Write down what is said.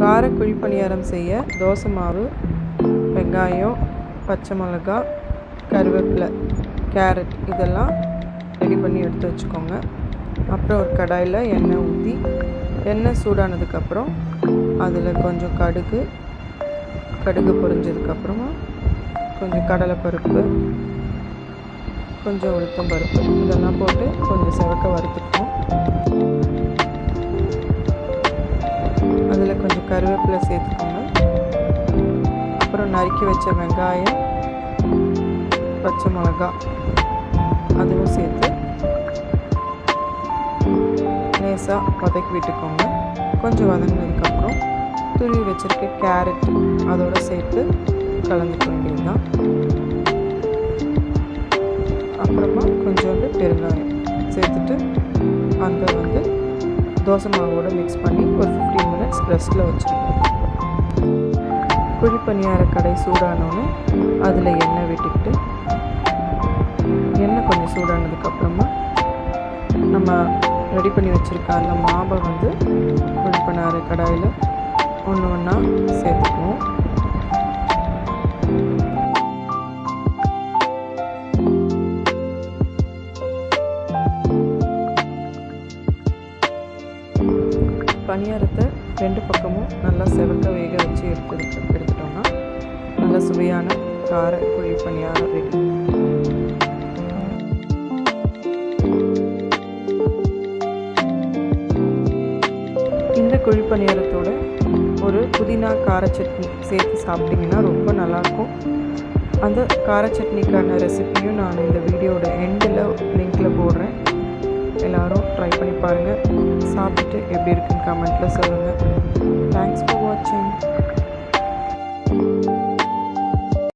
கார பணியாரம் செய்ய தோசை மாவு வெங்காயம் பச்சை மிளகா கருவேப்பிலை கேரட் இதெல்லாம் ரெடி பண்ணி எடுத்து வச்சுக்கோங்க. அப்புறம் ஒரு கடாயில் எண்ணெய் ஊற்றி எண்ணெய் சூடானதுக்கப்புறம் அதில் கொஞ்சம் கடுகு கடுகு பொரிஞ்சதுக்கப்புறமா கொஞ்சம் கடலைப்பருப்பு கொஞ்சம் உளுத்தம் பருப்பு இதெல்லாம் போட்டு கொஞ்சம் செவக்க வறுத்துக்கணும். கருவேப்பிலை சேர்த்துக்கோங்க. அப்புறம் நறுக்கி வச்ச வெங்காயம் பச்சை மிளகா அதுவும் சேர்த்து லேசாக வதக்கி விட்டுக்கோங்க. கொஞ்சம் வதங்கினதுக்கப்புறம் துருவி வச்சுருக்க கேரட் அதோடு சேர்த்து கலந்துக்க வேண்டியதுதான். அப்புறமா கொஞ்சோண்டு பெருங்காயம் சேர்த்துட்டு அந்த வந்து தோசை மாவோடு மிக்ஸ் பண்ணி ஒரு ஃபிஃப்டீன் மினிட்ஸ் ரெஸ்ட்டில் குழிப்பணியார கடை சூடானோன்னு அதில் எண்ணெய் விட்டுக்கிட்டு எண்ணெய் கொஞ்சம் சூடானதுக்கப்புறமா நம்ம ரெடி பண்ணி வச்சுருக்க அந்த மாவை வந்து குழிப்பணியார கடாயில் ஒன்று ஒன்றா சேர்த்துக்குவோம். பணியாரத்தை ரெண்டு பக்கமும் நல்லா செவக்க வேக வச்சு எடுத்து எடுத்துட்டோம்னா நல்ல சுவையான கார குழி பணியாரம் ரெடி இந்த குழி பணியாரத்தோட ஒரு புதினா கார சட்னி சேர்த்து சாப்பிட்டிங்கன்னா ரொம்ப நல்லாயிருக்கும். அந்த கார சட்னிக்கான ரெசிபியும் நான் இந்த வீடியோட எண்டில் லிங்க்கில் போடுறேன். எல்லோரும் ட்ரை பண்ணி பாருங்கள் சாப்பிட்டு எப்படி இருக்குன்னு கமெண்ட்டில் சொல்லுங்கள் தேங்க்ஸ் ஃபார் வாட்சிங்